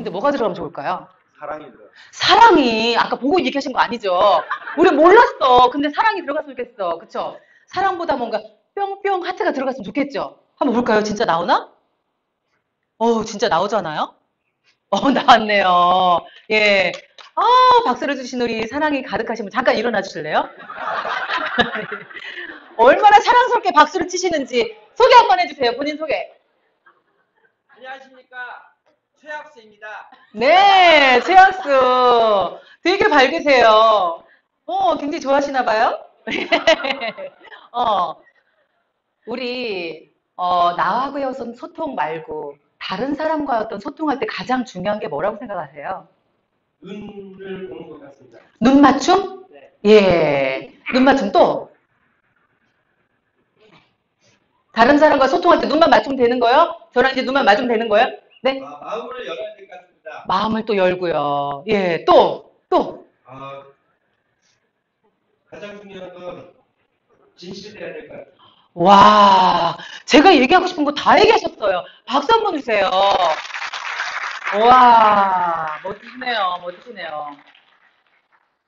가운데 뭐가 들어가면 좋을까요? 사랑이 들어. 사랑이 아까 보고 얘기하신 거 아니죠? 우리 몰랐어. 근데 사랑이 들어갔으면 좋겠어. 그쵸? 사랑보다 뭔가 뿅뿅 하트가 들어갔으면 좋겠죠? 한번 볼까요? 진짜 나오나? 어, 진짜 나오잖아요? 어, 나왔네요. 예. 아, 박수를 주신 우리 사랑이 가득하신 분 잠깐 일어나 주실래요? 얼마나 사랑스럽게 박수를 치시는지 소개 한번 해주세요. 본인 소개. 안녕하십니까. 최학수입니다. 네, 최학수. 되게 밝으세요. 어, 굉장히 좋아하시나 봐요? 어, 우리, 어, 나하고의 어떤 소통 말고, 다른 사람과 어떤 소통할 때 가장 중요한 게 뭐라고 생각하세요? 눈을 보는 것 같습니다. 눈 맞춤? 네. 예. 눈 맞춤 또? 다른 사람과 소통할 때 눈만 맞추면 되는 거예요? 저랑 이제 눈만 맞으면 되는 거예요? 네? 아, 마음을 열어야 될 것 같습니다. 마음을 또 열고요. 예, 또, 또. 아, 가장 중요한 건 진실돼야 될 것 같아요. 와, 제가 얘기하고 싶은 거 다 얘기하셨어요. 박수 한 번 주세요. 와, 멋지네요. 멋지네요.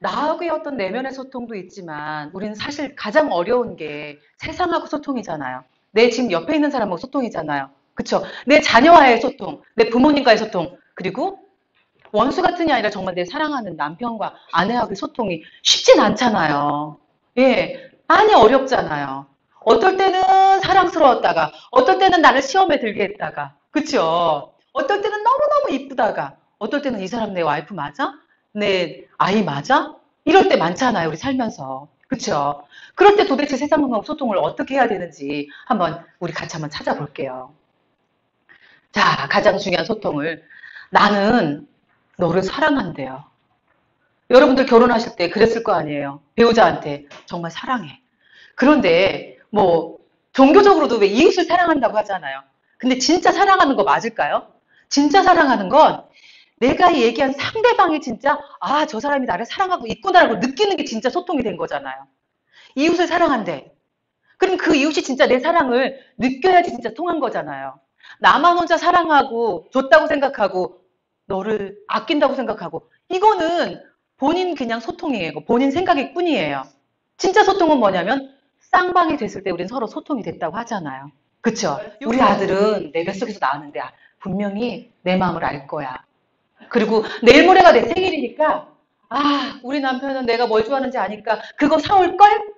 나하고의 어떤 내면의 소통도 있지만, 우리는 사실 가장 어려운 게 세상하고 소통이잖아요. 내 지금 옆에 있는 사람하고 소통이잖아요. 그쵸? 내 자녀와의 소통, 내 부모님과의 소통, 그리고 원수 같은 게 아니라 정말 내 사랑하는 남편과 아내하고의 소통이 쉽진 않잖아요. 예, 많이 어렵잖아요. 어떨 때는 사랑스러웠다가, 어떨 때는 나를 시험에 들게 했다가, 그쵸? 어떨 때는 너무너무 이쁘다가, 어떨 때는 이 사람 내 와이프 맞아? 내 아이 맞아? 이럴 때 많잖아요, 우리 살면서. 그쵸? 그럴 때 도대체 세상과 소통을 어떻게 해야 되는지 한번 우리 같이 한번 찾아볼게요. 자, 가장 중요한 소통을. 나는 너를 사랑한대요. 여러분들 결혼하실 때 그랬을 거 아니에요. 배우자한테 정말 사랑해. 그런데 뭐 종교적으로도 왜 이웃을 사랑한다고 하잖아요. 근데 진짜 사랑하는 거 맞을까요? 진짜 사랑하는 건 내가 얘기한 상대방이 진짜 아, 저 사람이 나를 사랑하고 있구나라고 느끼는 게 진짜 소통이 된 거잖아요. 이웃을 사랑한대. 그럼 그 이웃이 진짜 내 사랑을 느껴야지 진짜 통한 거잖아요. 나만 혼자 사랑하고 줬다고 생각하고 너를 아낀다고 생각하고 이거는 본인 그냥 소통이에요. 본인 생각일 뿐이에요. 진짜 소통은 뭐냐면 쌍방이 됐을 때 우린 서로 소통이 됐다고 하잖아요. 그쵸? 우리 아들은 내 뱃속에서 나왔는데 아, 분명히 내 마음을 알 거야. 그리고 내일 모레가 내 생일이니까 아 우리 남편은 내가 뭘 좋아하는지 아니까 그거 사올걸?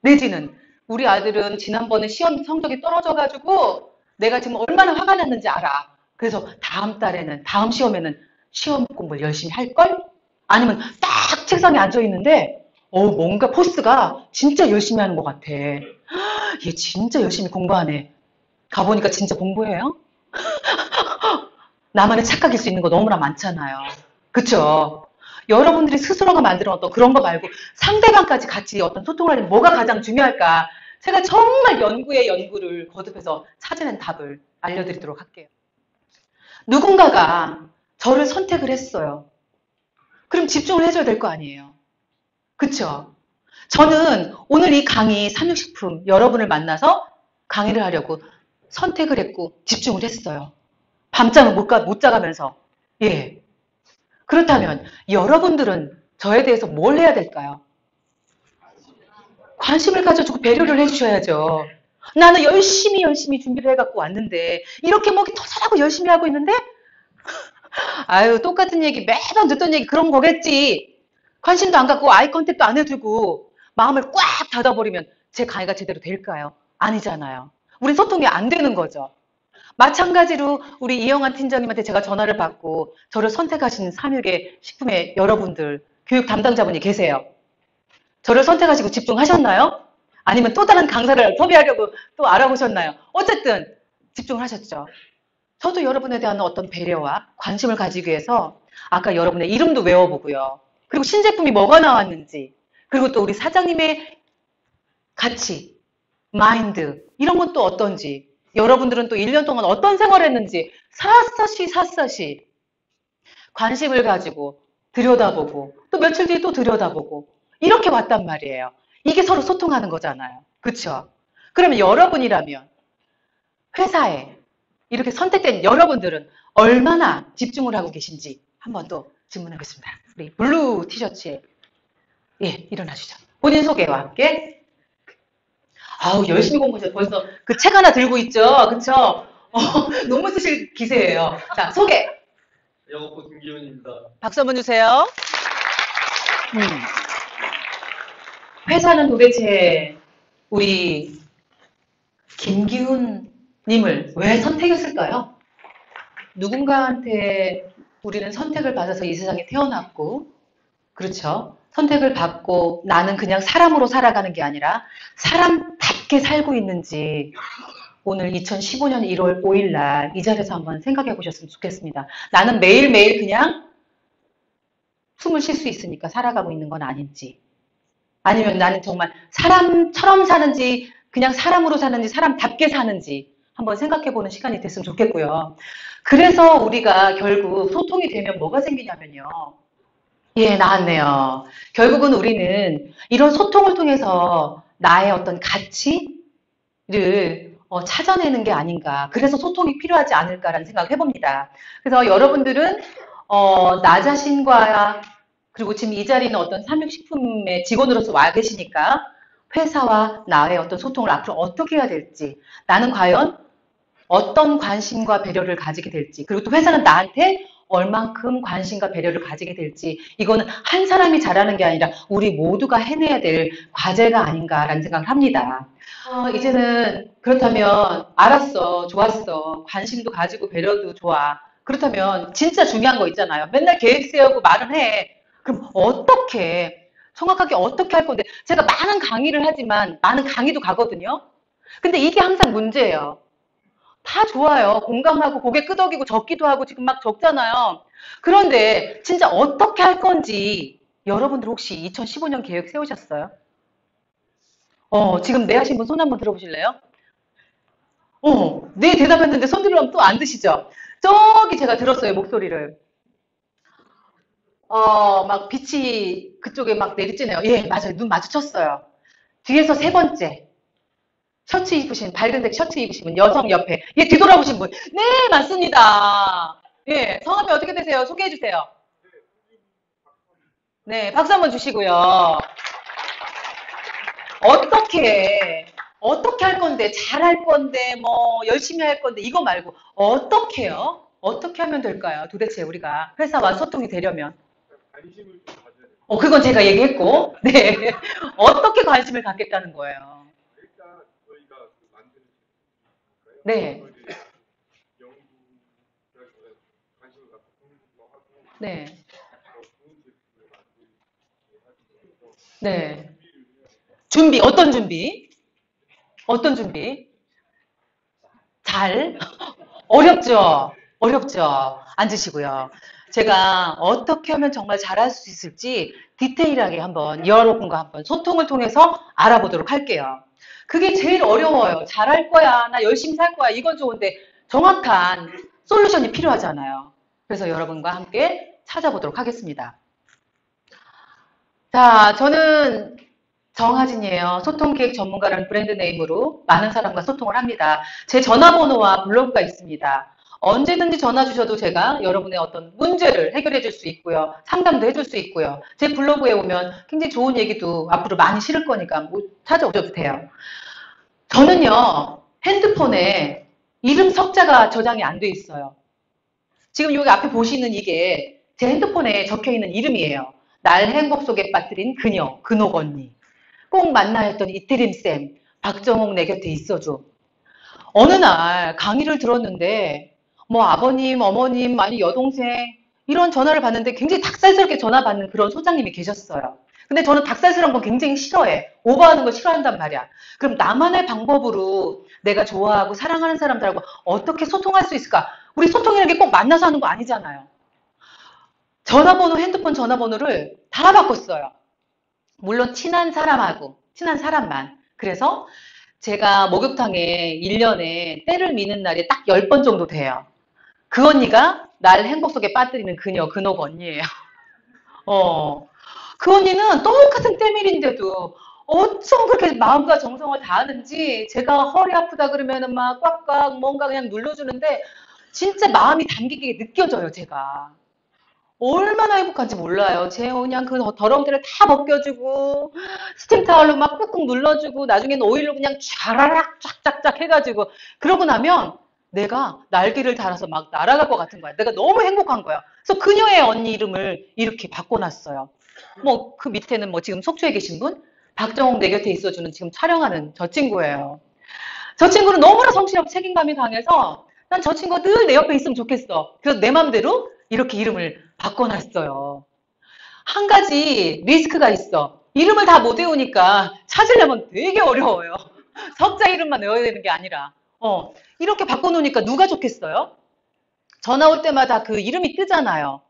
내지는 우리 아들은 지난번에 시험 성적이 떨어져가지고 내가 지금 얼마나 화가 났는지 알아. 그래서 다음 달에는 다음 시험에는 시험 공부를 열심히 할걸? 아니면 딱 책상에 앉아 있는데 어 뭔가 포스가 진짜 열심히 하는 것 같아. 얘 진짜 열심히 공부하네. 가보니까 진짜 공부해요? 나만의 착각일 수 있는 거 너무나 많잖아요. 그쵸? 여러분들이 스스로가 만들어 어떤 그런 거 말고 상대방까지 같이 어떤 소통을 하려면 뭐가 가장 중요할까? 제가 정말 연구에 연구를 거듭해서 찾아낸 답을 알려드리도록 할게요. 누군가가 저를 선택을 했어요. 그럼 집중을 해줘야 될 거 아니에요. 그쵸? 저는 오늘 이 강의 삼육식품 여러분을 만나서 강의를 하려고 선택을 했고 집중을 했어요. 밤잠을 못, 가, 못 자가면서. 예. 그렇다면 여러분들은 저에 대해서 뭘 해야 될까요? 관심을 가져주고 배려를 해주셔야죠. 나는 열심히 열심히 준비를 해갖고 왔는데 이렇게 뭐 터져라고 열심히 하고 있는데 아유 똑같은 얘기 매번 듣던 얘기 그런 거겠지. 관심도 안 갖고 아이 컨택도 안 해주고 마음을 꽉 닫아버리면 제 강의가 제대로 될까요? 아니잖아요. 우리 소통이 안 되는 거죠. 마찬가지로 우리 이영환 팀장님한테 제가 전화를 받고 저를 선택하신 3육의 식품의 여러분들 교육 담당자분이 계세요. 저를 선택하시고 집중하셨나요? 아니면 또 다른 강사를 섭외하려고 또 알아보셨나요? 어쨌든 집중을 하셨죠. 저도 여러분에 대한 어떤 배려와 관심을 가지기 위해서 아까 여러분의 이름도 외워보고요. 그리고 신제품이 뭐가 나왔는지 그리고 또 우리 사장님의 가치, 마인드 이런 건 또 어떤지 여러분들은 또 1년 동안 어떤 생활을 했는지 샅샅이 샅샅이 관심을 가지고 들여다보고 또 며칠 뒤에 또 들여다보고 이렇게 왔단 말이에요. 이게 서로 소통하는 거잖아요. 그쵸? 그러면 여러분이라면 회사에 이렇게 선택된 여러분들은 얼마나 집중을 하고 계신지 한번 또 질문하겠습니다. 우리 블루 티셔츠에 예 일어나 주죠. 본인 소개와 함께 아우 열심히 공부하셔 벌써 그 책 하나 들고 있죠, 그쵸? 어, 논문 쓰실 기세예요. 자 소개 영어코 김기훈입니다. 박수 한번 주세요. 음. 회사는 도대체 우리 김기훈 님을 왜 선택했을까요? 누군가한테 우리는 선택을 받아서 이 세상에 태어났고, 그렇죠? 선택을 받고 나는 그냥 사람으로 살아가는 게 아니라 사람답게 살고 있는지 오늘 2015년 1월 5일 날 이 자리에서 한번 생각해 보셨으면 좋겠습니다. 나는 매일매일 그냥 숨을 쉴 수 있으니까 살아가고 있는 건 아닌지 아니면 나는 정말 사람처럼 사는지 그냥 사람으로 사는지 사람답게 사는지 한번 생각해 보는 시간이 됐으면 좋겠고요. 그래서 우리가 결국 소통이 되면 뭐가 생기냐면요. 예, 나왔네요. 결국은 우리는 이런 소통을 통해서 나의 어떤 가치를 어, 찾아내는 게 아닌가. 그래서 소통이 필요하지 않을까라는 생각을 해봅니다. 그래서 여러분들은 어, 나 자신과 그리고 지금 이 자리는 어떤 삼육식품의 직원으로서 와 계시니까 회사와 나의 어떤 소통을 앞으로 어떻게 해야 될지 나는 과연 어떤 관심과 배려를 가지게 될지 그리고 또 회사는 나한테 얼만큼 관심과 배려를 가지게 될지 이거는 한 사람이 잘하는 게 아니라 우리 모두가 해내야 될 과제가 아닌가라는 생각을 합니다. 어, 이제는 그렇다면 알았어, 좋았어, 관심도 가지고 배려도 좋아. 그렇다면 진짜 중요한 거 있잖아요. 맨날 계획 세우고 말은 해. 그럼 어떻게 정확하게 어떻게 할 건데 제가 많은 강의를 하지만 많은 강의도 가거든요. 근데 이게 항상 문제예요. 다 좋아요. 공감하고 고개 끄덕이고 적기도 하고 지금 막 적잖아요. 그런데 진짜 어떻게 할 건지 여러분들 혹시 2015년 계획 세우셨어요? 어, 지금 네 하신 분 손 한번 들어보실래요? 어, 네 대답했는데 손 들으면 또 안 드시죠? 저기 제가 들었어요, 목소리를. 어, 막 빛이 그쪽에 막 내리쬐네요. 예, 맞아요. 눈 마주쳤어요. 뒤에서 세 번째. 셔츠 입으신, 밝은색 셔츠 입으신 분, 여성 옆에. 예, 뒤돌아보신 분. 네, 맞습니다. 예, 성함이 어떻게 되세요? 소개해 주세요. 네, 박수 한번 주시고요. 어떻게, 어떻게 할 건데, 잘 할 건데, 뭐, 열심히 할 건데, 이거 말고, 어떻게요? 어떻게 하면 될까요? 도대체 우리가 회사와 소통이 되려면. 관심을 좀 가져야 돼요. 어, 그건 제가 얘기했고, 네. 어떻게 관심을 갖겠다는 거예요? 일단 저희가 그 만드는? 네. 그걸 이제 연구를 관심을 갖고 공부도 하고 네. 좋은 제품을 네. 준비, 어떤 준비? 어떤 준비? 잘? 어렵죠? 어렵죠? 앉으시고요. 제가 어떻게 하면 정말 잘할 수 있을지 디테일하게 한번 여러분과 한번 소통을 통해서 알아보도록 할게요. 그게 제일 어려워요. 잘할 거야. 나 열심히 살 거야. 이건 좋은데 정확한 솔루션이 필요하잖아요. 그래서 여러분과 함께 찾아보도록 하겠습니다. 자, 저는 정하진이에요. 소통기획 전문가라는 브랜드 네임으로 많은 사람과 소통을 합니다. 제 전화번호와 블로그가 있습니다. 언제든지 전화 주셔도 제가 여러분의 어떤 문제를 해결해 줄 수 있고요. 상담도 해줄 수 있고요. 제 블로그에 오면 굉장히 좋은 얘기도 앞으로 많이 실을 거니까 뭐 찾아오셔도 돼요. 저는요, 핸드폰에 이름 석자가 저장이 안 돼 있어요. 지금 여기 앞에 보시는 이게 제 핸드폰에 적혀 있는 이름이에요. 날 행복 속에 빠뜨린 그녀, 근옥 언니. 꼭 만나야 했던 이태림쌤, 박정옥 내 곁에 있어줘. 어느 날 강의를 들었는데, 뭐 아버님, 어머님, 아니 여동생, 이런 전화를 받는데 굉장히 닭살스럽게 전화 받는 그런 소장님이 계셨어요. 근데 저는 닭살스러운 건 굉장히 싫어해. 오버하는 거 싫어한단 말이야. 그럼 나만의 방법으로 내가 좋아하고 사랑하는 사람들하고 어떻게 소통할 수 있을까? 우리 소통이라는 게 꼭 만나서 하는 거 아니잖아요. 전화번호, 핸드폰 전화번호를 다 바꿨어요. 물론 친한 사람하고, 친한 사람만. 그래서 제가 목욕탕에 1년에 때를 미는 날이 딱 10번 정도 돼요. 그 언니가 날 행복 속에 빠뜨리는 그녀, 그노 언니예요. 어. 그 언니는 똑같은 때밀인데도 어쩜 그렇게 마음과 정성을 다하는지 제가 허리 아프다 그러면은 막 꽉꽉 뭔가 그냥 눌러주는데 진짜 마음이 담기게 느껴져요, 제가. 얼마나 행복한지 몰라요. 제 그냥 그 더러운 데를 다 벗겨주고 스팀 타월로 막 꾹꾹 눌러주고 나중에는 오일로 그냥 촤라락 쫙쫙쫙 해가지고 그러고 나면 내가 날개를 달아서 막 날아갈 것 같은 거야. 내가 너무 행복한 거야. 그래서 그녀의 언니 이름을 이렇게 바꿔놨어요. 뭐 그 밑에는 뭐 지금 속초에 계신 분 박정욱 내 곁에 있어주는 지금 촬영하는 저 친구예요. 저 친구는 너무나 성실하고 책임감이 강해서 난 저 친구가 늘 내 옆에 있으면 좋겠어. 그래서 내 맘대로 이렇게 이름을 바꿔놨어요. 한 가지 리스크가 있어. 이름을 다 못 외우니까 찾으려면 되게 어려워요. 석자 이름만 외워야 되는 게 아니라. 어, 이렇게 바꿔놓으니까 누가 좋겠어요? 전화 올 때마다 그 이름이 뜨잖아요.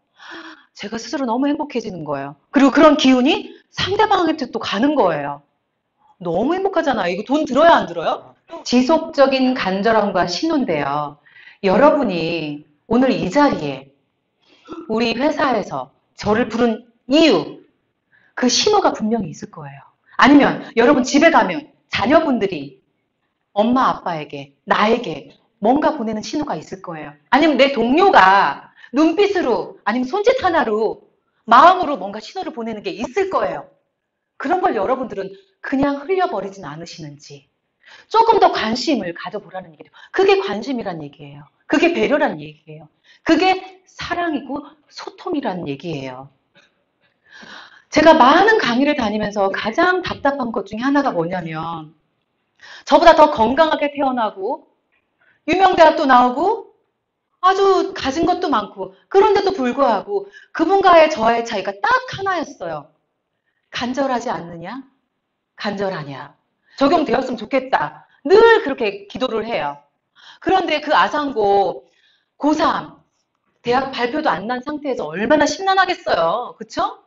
제가 스스로 너무 행복해지는 거예요. 그리고 그런 기운이 상대방한테 또 가는 거예요. 너무 행복하잖아요. 이거 돈 들어야 안 들어요? 지속적인 간절함과 신호인데요. 여러분이 오늘 이 자리에 우리 회사에서 저를 부른 이유, 그 신호가 분명히 있을 거예요. 아니면 여러분 집에 가면 자녀분들이 엄마 아빠에게, 나에게 뭔가 보내는 신호가 있을 거예요. 아니면 내 동료가 눈빛으로, 아니면 손짓 하나로, 마음으로 뭔가 신호를 보내는 게 있을 거예요. 그런 걸 여러분들은 그냥 흘려버리진 않으시는지. 조금 더 관심을 가져보라는 얘기예요. 그게 관심이란 얘기예요. 그게 배려란 얘기예요. 그게 사랑이고 소통이란 얘기예요. 제가 많은 강의를 다니면서 가장 답답한 것 중에 하나가 뭐냐면 저보다 더 건강하게 태어나고 유명 대학도 나오고 아주 가진 것도 많고 그런데도 불구하고 그분과의 저의 차이가 딱 하나였어요. 간절하지 않느냐? 간절하냐? 적용되었으면 좋겠다. 늘 그렇게 기도를 해요. 그런데 그 아상고 고3 대학 발표도 안 난 상태에서 얼마나 심란하겠어요. 그쵸?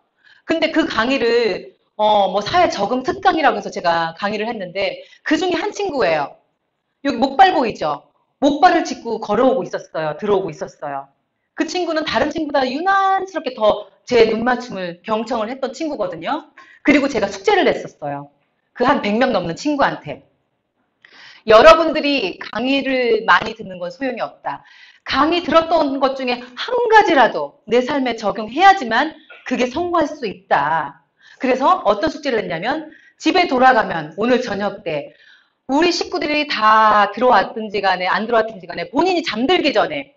근데 그 강의를 어, 뭐 사회 적응 특강이라고 해서 제가 강의를 했는데 그 중에 한 친구예요. 여기 목발 보이죠? 목발을 짚고 걸어오고 있었어요. 들어오고 있었어요. 그 친구는 다른 친구보다 유난스럽게 더 제 눈맞춤을 경청을 했던 친구거든요. 그리고 제가 숙제를 냈었어요. 그 한 100명 넘는 친구한테. 여러분들이 강의를 많이 듣는 건 소용이 없다. 강의 들었던 것 중에 한 가지라도 내 삶에 적용해야지만 그게 성공할 수 있다. 그래서 어떤 숙제를 했냐면 집에 돌아가면 오늘 저녁 때 우리 식구들이 다 들어왔든지 간에 안 들어왔든지 간에 본인이 잠들기 전에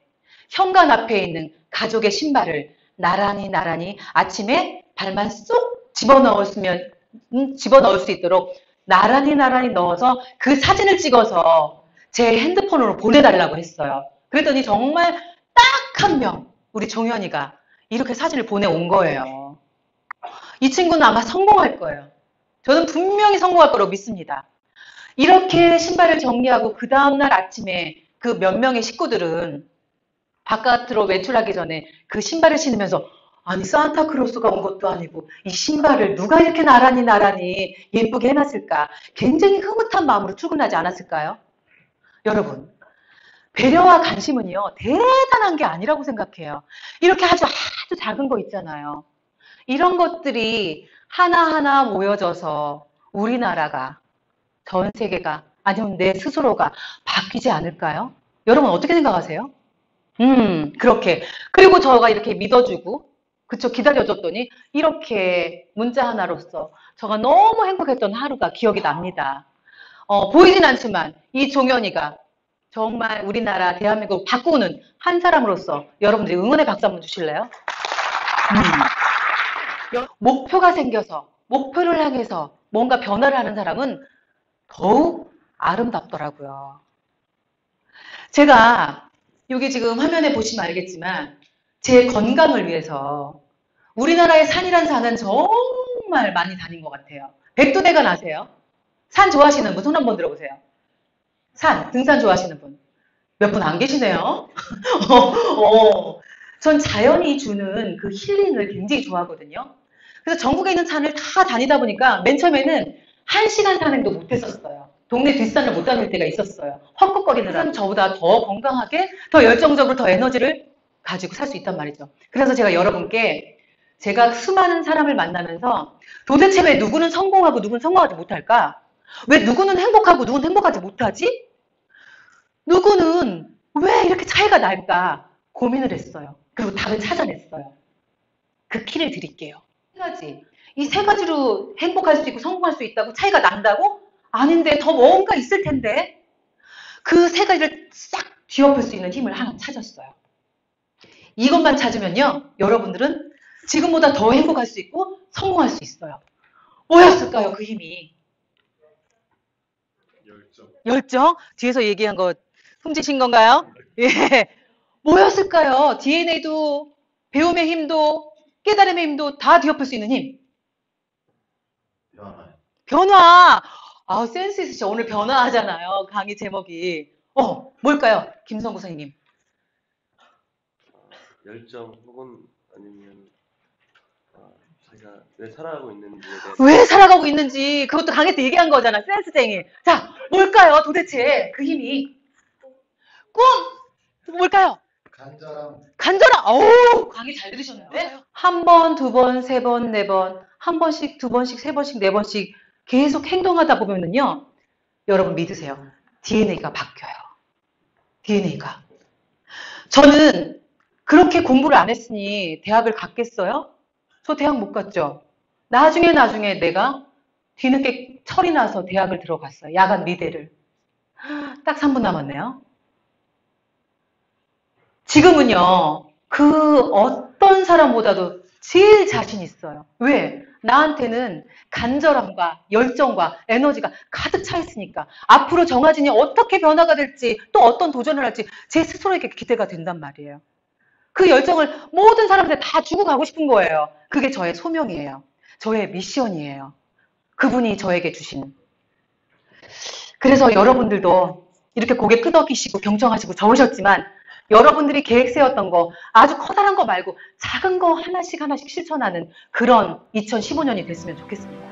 현관 앞에 있는 가족의 신발을 나란히 나란히 아침에 발만 쏙 집어넣었으면 음, 집어넣을 수 있도록 나란히 나란히 넣어서 그 사진을 찍어서 제 핸드폰으로 보내달라고 했어요. 그랬더니 정말 딱 한 명, 우리 종현이가 이렇게 사진을 보내온 거예요. 이 친구는 아마 성공할 거예요. 저는 분명히 성공할 거라고 믿습니다. 이렇게 신발을 정리하고 그 다음날 아침에 그 몇 명의 식구들은 바깥으로 외출하기 전에 그 신발을 신으면서 아니 산타크로스가 온 것도 아니고 이 신발을 누가 이렇게 나란히 나란히 예쁘게 해놨을까 굉장히 흐뭇한 마음으로 출근하지 않았을까요? 여러분 배려와 관심은요 대단한 게 아니라고 생각해요. 이렇게 아주 아주 작은 거 있잖아요. 이런 것들이 하나하나 모여져서 우리나라가 전 세계가 아니면 내 스스로가 바뀌지 않을까요? 여러분 어떻게 생각하세요? 음, 그렇게. 그리고 저가 이렇게 믿어주고, 그쵸, 기다려줬더니, 이렇게 문자 하나로서 저가 너무 행복했던 하루가 기억이 납니다. 어, 보이진 않지만, 이 종현이가 정말 우리나라, 대한민국을 바꾸는 한 사람으로서 여러분들이 응원의 박수 한번 주실래요? 음. 목표가 생겨서, 목표를 향해서 뭔가 변화를 하는 사람은 더욱 아름답더라고요. 제가 여기 지금 화면에 보시면 알겠지만 제 건강을 위해서 우리나라의 산이란 산은 정말 많이 다닌 것 같아요. 백두대간 아세요? 산 좋아하시는 분 손 한번 들어보세요. 산, 등산 좋아하시는 분. 몇 분 안 계시네요. 어, 어. 전 자연이 주는 그 힐링을 굉장히 좋아하거든요. 그래서 전국에 있는 산을 다 다니다 보니까 맨 처음에는 한 시간 산행도 못했었어요. 동네 뒷산을 못 다닐 때가 있었어요. 헛헛거리느라 저보다 더 건강하게, 더 열정적으로 더 에너지를 가지고 살 수 있단 말이죠. 그래서 제가 여러분께 제가 수많은 사람을 만나면서 도대체 왜 누구는 성공하고 누구는 성공하지 못할까? 왜 누구는 행복하고 누구는 행복하지 못하지? 누구는 왜 이렇게 차이가 날까? 고민을 했어요. 그리고 답을 찾아냈어요. 그 키를 드릴게요. 세 가지. 이 세 가지로 행복할 수 있고 성공할 수 있다고 차이가 난다고? 아닌데 더 뭔가 있을 텐데. 그 세 가지를 싹 뒤엎을 수 있는 힘을 하나 찾았어요. 이것만 찾으면요, 여러분들은 지금보다 더 행복할 수 있고 성공할 수 있어요. 뭐였을까요, 그 힘이? 열정. 열정? 뒤에서 얘기한 거 훔치신 건가요? 예. 뭐였을까요? DNA도 배움의 힘도 깨달음의 힘도 다 뒤엎을 수 있는 힘. 변화. 변화. 아, 센스 있으시죠? 오늘 변화하잖아요. 강의 제목이. 어, 뭘까요? 김성구 선생님. 열정 혹은 아니면 아, 자기가 왜 살아가고 있는지에 대한 왜 살아가고 있는지 그것도 강의 때 얘기한 거잖아. 센스쟁이. 자, 뭘까요? 도대체 그 힘이. 꿈! 뭘까요? 간절함. 간절함. 어우, 강의 잘 들으셨는데? 한 번, 두 번, 세 번, 네 번, 한 번씩, 두 번씩, 세 번씩, 네 번씩 계속 행동하다 보면은요, 여러분 믿으세요. DNA가 바뀌어요. DNA가. 저는 그렇게 공부를 안 했으니 대학을 갔겠어요? 저 대학 못 갔죠. 나중에 나중에 내가 뒤늦게 철이 나서 대학을 들어갔어요. 야간 미대를. 딱 3분 남았네요. 지금은요, 그 어떤 사람보다도 제일 자신 있어요. 왜? 나한테는 간절함과 열정과 에너지가 가득 차 있으니까 앞으로 정화진이 어떻게 변화가 될지 또 어떤 도전을 할지 제 스스로에게 기대가 된단 말이에요. 그 열정을 모든 사람한테 다 주고 가고 싶은 거예요. 그게 저의 소명이에요. 저의 미션이에요. 그분이 저에게 주신. 그래서 여러분들도 이렇게 고개 끄덕이시고 경청하시고 적으셨지만 여러분들이 계획 세웠던 거 아주 커다란 거 말고 작은 거 하나씩 하나씩 실천하는 그런 2015년이 됐으면 좋겠습니다.